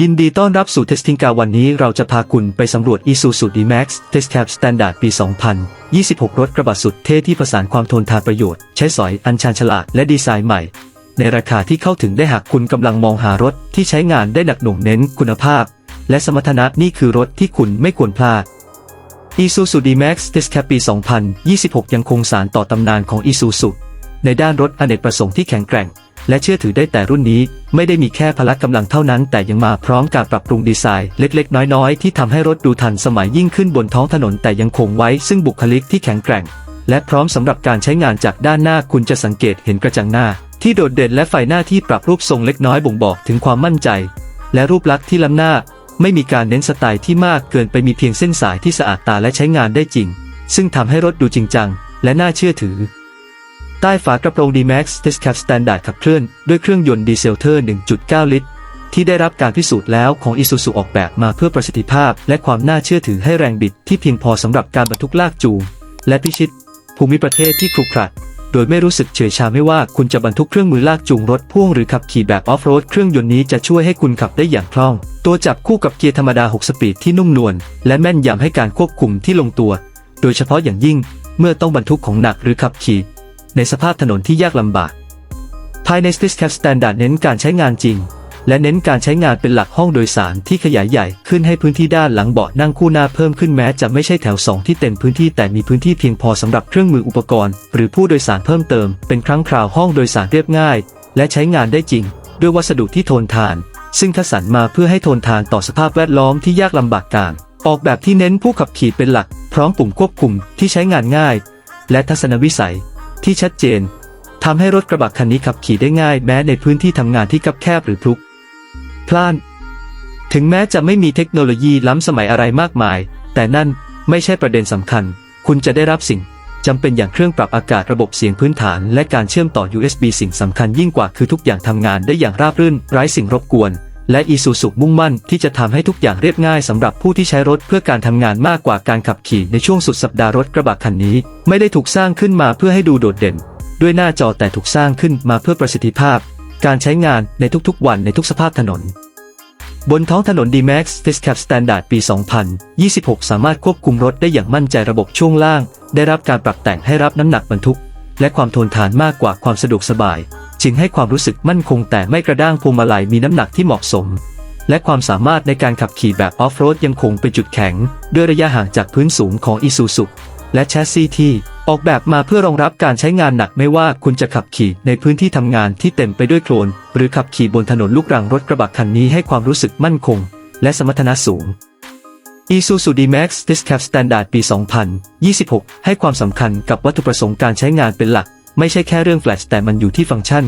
ยินดีต้อนรับสู่ Testing กาวันนี้เราจะพาคุณไปสำรวจ Isuzu D-Max Test Cab Standard ปี 2026 รถกระบะสุดเท่ที่ผสานความทนทานประโยชน์ ใช้สอยอันชาญฉลาดและดีไซน์ใหม่ ในราคาที่เข้าถึงได้หากคุณกำลังมองหารถที่ใช้งานได้หนักหน่วงเน้นคุณภาพ และสมรรถนะนี่คือรถที่คุณไม่ควรพลาด Isuzu D-Max Test Cab ปี 2026 ยังคงสารต่อตำนานของ Isuzu ในด้านรถอเนกประสงค์ที่แข็งแกร่ง และเชื่อถือได้แต่รุ่นนี้ ไม่ได้มีแค่พละกำลังเท่านั้น แต่ยังมาพร้อมการปรับปรุงดีไซน์เล็กๆ น้อยๆ ที่ทำให้รถดูทันสมัยยิ่งขึ้นบนท้องถนนแต่ยังคงไว้ซึ่งบุคลิกที่แข็งแกร่ง และพร้อมสำหรับการใช้งานจากด้านหน้าคุณจะสังเกตเห็นกระจังหน้า ที่โดดเด่นและไฟหน้าที่ปรับรูปทรงเล็กน้อยบ่งบอกถึงความมั่นใจ และรูปลักษณ์ที่ล้ำหน้า ไม่มีการเน้นสไตล์ที่มากเกินไปมีเพียงเส้นสายที่สะอาดตาและใช้งานได้จริง ซึ่งทำให้รถดูจริงจัง และน่าเชื่อถือ ใต้ฝากระโปรง D-Max Test Cab Standard ขับเคลื่อนด้วยเครื่องยนต์ดีเซลเทอร์ 1.9 ลิตร ที่ได้รับการพิสูจน์แล้วของ Isuzu ออกแบบมาเพื่อประสิทธิภาพ และความน่าเชื่อถือให้แรงบิดที่เพียงพอสำหรับการบรรทุกลากจูง และพิชิต ภูมิประเทศที่ครุขระโดยไม่รู้สึกเฉยชาไม่ว่าคุณจะบรรทุกเครื่องมือลากจูงรถพ่วงหรือขับขี่แบบออฟโรดเครื่องยนต์นี้จะช่วยให้คุณขับได้อย่างคล่อง ตัวจับคู่กับเกียร์ธรรมดา 6 สปีดที่นุ่มนวลและแม่นยำให้การควบคุมที่ลงตัว โดยเฉพาะอย่างยิ่งเมื่อต้องบรรทุกของหนักหรือขับขี่ ในสภาพถนนที่ยากลำบาก ภายใน Space Cab Standard เน้นการใช้งานจริง และเน้นการใช้งานเป็นหลักห้องโดยสารที่ขยายใหญ่ขึ้นให้พื้นที่ด้านหลังเบาะนั่งคู่หน้าเพิ่มขึ้นแม้จะไม่ใช่แถว 2 ที่เต็มพื้นที่แต่มีพื้นที่เพียงพอสำหรับเครื่องมืออุปกรณ์ หรือผู้โดยสารเพิ่มเติม เป็นครั้งคราวห้องโดยสารเรียบง่าย และใช้งานได้จริง ด้วยวัสดุที่ทนทาน ซึ่งคัดสรรมาเพื่อให้ทนทานต่อสภาพแวดล้อมที่ยากลำบากการออกแบบที่เน้นผู้ขับขี่เป็นหลัก พร้อมปุ่มควบคุมที่ใช้งานง่าย และทัศนวิสัย ที่ชัดเจนทำให้รถกระบะคันนี้ขับขี่ได้ง่ายแม้ในพื้นที่ทำงานที่คับแคบหรือพลุกพล่าน ถึงแม้จะไม่มีเทคโนโลยีล้ำสมัยอะไรมากมาย แต่นั่นไม่ใช่ประเด็นสำคัญ คุณจะได้รับสิ่งจำเป็นอย่างเครื่องปรับอากาศระบบเสียงพื้นฐาน และการเชื่อมต่อ USB สิ่งสำคัญยิ่งกว่าคือทุกอย่างทำงานได้อย่างราบรื่น ไร้สิ่งรบกวน และอีซูซุมุ่งมั่นที่จะทำให้ทุกอย่างเรียบง่ายสำหรับผู้ที่ใช้รถเพื่อการทำงานมากกว่าการขับขี่ในช่วงสุดสัปดาห์รถกระบะคันนี้ ไม่ได้ถูกสร้างขึ้นมาเพื่อให้ดูโดดเด่น ด้วยหน้าจอแต่ถูกสร้างขึ้นมาเพื่อประสิทธิภาพ การใช้งานในทุกๆ วันในทุกสภาพถนน บนท้องถนน D-Max Test Cab Standard ปี 2026 สามารถควบคุมรถได้อย่างมั่นใจระบบช่วงล่าง ได้รับการปรับแต่งให้รับน้ำหนักบรรทุก และความทนทานมากกว่าความสะดวกสบาย จึงให้ความรู้สึกมั่นคงแต่ไม่กระด้างพวงมาลัยมีน้ำหนักที่เหมาะสม และความสามารถในการขับขี่แบบออฟโรดยังคงเป็นจุดแข็ง ด้วยระยะห่างจากพื้นสูงของ Isuzu และแชสซีที่ออกแบบมาเพื่อรองรับการใช้งานหนักไม่ว่าคุณจะขับขี่ในพื้นที่ทำงานที่เต็มไปด้วยโคลน หรือขับขี่บนถนนลูกรังรถกระบะคันนี้ให้ความรู้สึกมั่นคง และสมรรถนะสูง Isuzu D-Max Test Cab Standard ปี 2026 ให้ความสำคัญกับวัตถุประสงค์การใช้งานเป็นหลัก ไม่ใช่แค่เรื่องแฟลชแต่มันอยู่ที่ฟังก์ชัน